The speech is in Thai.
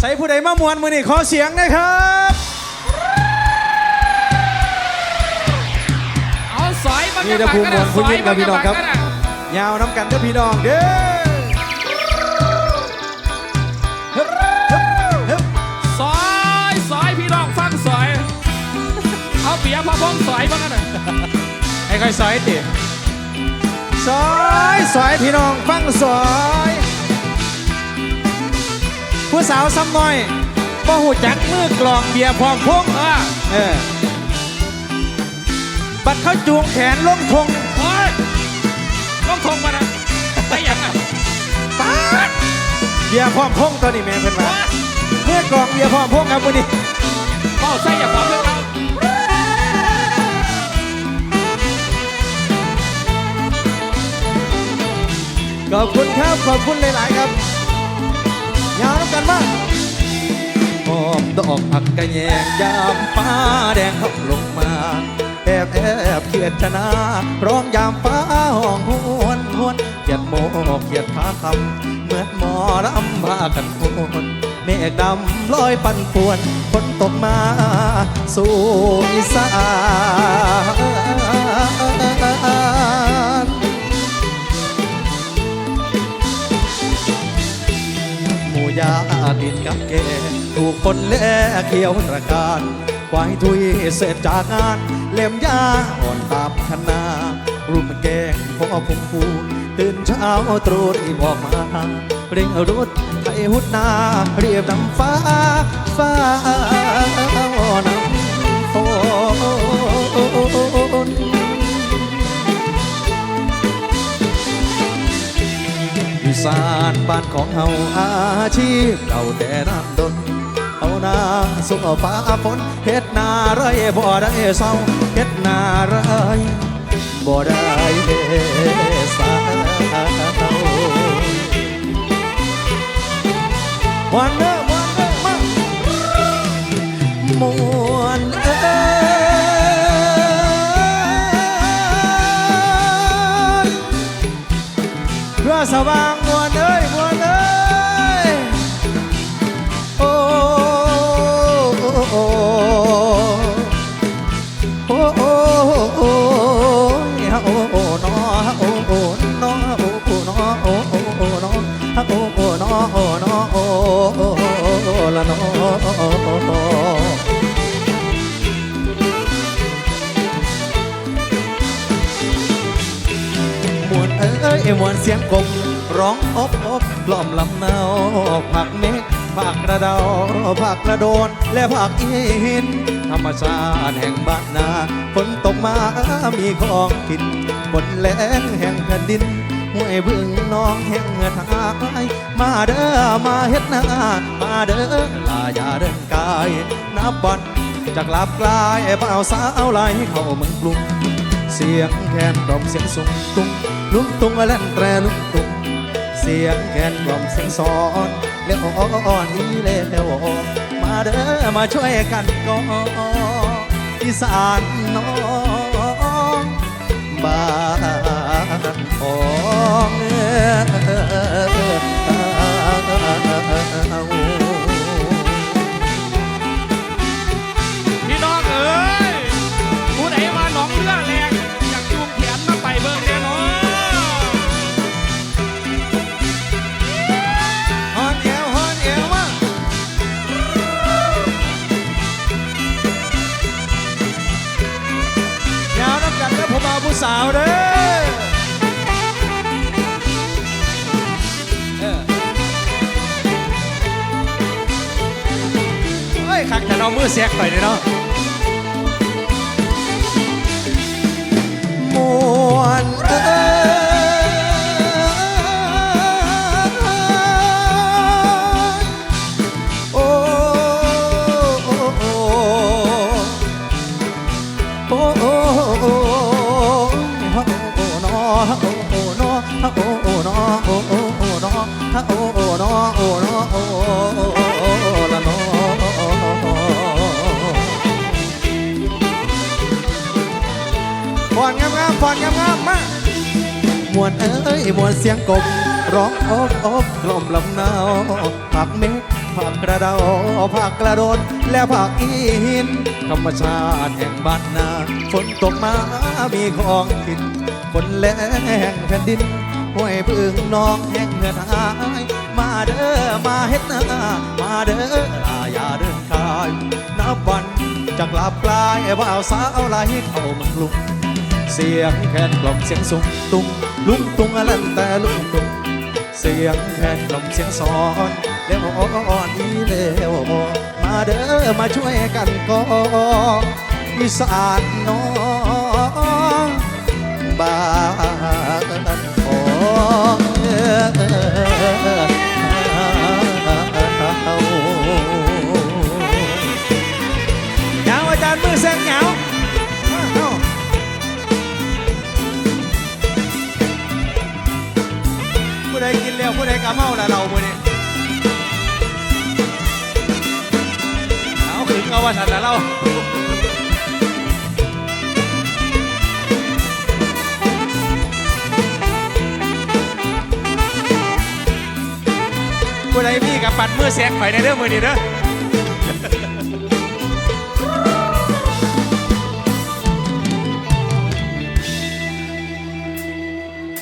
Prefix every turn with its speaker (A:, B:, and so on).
A: ใส่ผู้ใดมามวนมือนี่ขอเสียงหนะครับ
B: เอาสอยมัน
A: นี่
B: จะ
A: นะ
B: ปาก
A: ภูมิ
B: กัน
A: มว
B: นะ
A: ล
B: ส
A: คุณ
B: อย
A: ยิ่ง
B: มั
A: กับ
B: น
A: พี่
B: จะ
A: น้อง
B: ปาก
A: ครับ
B: กันนะ
A: ยาวน้ำกันเด้อพี่น้องเด้อฮึบฮึบฮึบ
B: สอยสอยพี่น้องฟังสอย เอาเปียพอพงสอยบ้างกันนะ
A: ให้ใครซอยติซอยซอยพี่น้องฟังซอย ผู้สาวซ้ำน้อยบ่หูจักมือกลองเบียร์พร้อมพง
B: เออ
A: เออบัดเขาจูงแขนลงทง
B: โอ้ยต้องทงมานะไปยังอะ
A: ป๊าดเบียร์พร้อมพงตัวนี้แม่เพิ่นมาเมื่อกลองเบียร์พร้อมพงครับมื้อนี้
B: เป้าใส่อย่าขวางเพื่อนเขา
A: ขอบคุณครับ ขอบคุณหลาย ๆ ครับยาวน้ำ กันมาหอมดอกผักกระแยงยามฟ้าแดงขับลงมาแอบแอบเขียดชนะร้องยามฟ้าห้องหวนหวนเขียดโมกเขียดขาคำเหมือนหมอรำพากันคนเมฆดำลอยปั่นป่วนฝนตกมาสู่อีสาน ดินกับแกถูกคนแลเขียวตระการควายทุยเสร็จจากงาน เล่มยาอ่อนตามคณารุมแกงพ่อคงฟูตื่นเช้าตรู่รีบอกมาเร่งรถไทยหุดนา เรียบน้ำฟ้า ฟ้า บ้านของเฮาอาชีพเก่าแต่น้ำดนเอานาสู้ฟ้าฝนเฮ็ดนาไรบ่ได้เศร้าเฮ็ดนาไรบ่ได้เศร้าวันเด้อวันเด้อมามวนเอ้ยเพื่อสว่าง โอ้โอ้ฮะโอ้โอ้นอฮะโอ้โอ้นอฮะโอ้โอ้นอโอ้โอ้โอ้นอฮะโอ้โอ้นอโอ้นอโอ้โอ้ละนอมวนเอ้ยมวนเสียงกบร้องอบอบกล่อมลำเนาผักเม็ดผักกระเดาผักกระโดนและผักอิน ธรรมชาติแห่งบ้านนาฝนตกมามีของกินฝนแรงแห่งแผ่นดินห้วยบึงน้องแห่งทายมาเด้อมาเฮ็ดนามาเด้อลาอย่าเดินกายนับวันจากลาบกลายเบาสาวไหลเข้าเมืองกรุงเสียงแคนกล่อมเสียงสูงตุงลุงตุงแล่นแตรลุงตุง สียงแคนกล่อมเสียงสอนเลี้ยวอ่อนอีเลี้ยวมาเด้อมาช่วยกันก่อนอีสานน้อง คักแต่เรามือแสกหน่อยเนาะมวนเอ้ อนงามๆฟอนงามๆมามวนเอ้ยมวนเสียงกบร้องอบอบกล่อมลำนาวผักเม็ดผักกระเดาผักกระโดนและผักอีหิน ธรรมชาติแห่งบ้านนาฝนตกมามีของกินฝนแรงแผ่นดินห้วยพึ่งน้องแห่งเงินหายมาเด้อมาเฮ็ดนามาเด้อลาอย่าเดินคายนับวันจะกลับกลายบ่าวสาวไหลเข้าเมืองลุง เสียงแคนกล่อมเสียงสุงตุงลุงตุงอลันแต่ลุงตุงเสียงแคนกล่อมเสียงสอนเร็วอ่อนอีเร็วมาเด้อมาช่วยกันก่อนอีสานน้องบ้านของเหงาอาจารย์มือแซงเหงา กินแล้วผู้ใดก็เมาละเราผู้นี้เอาขึงเอาว่าสันละเราผู้ใดมีกับปัดมือแสกไปในเด้อมือนี้เด้อ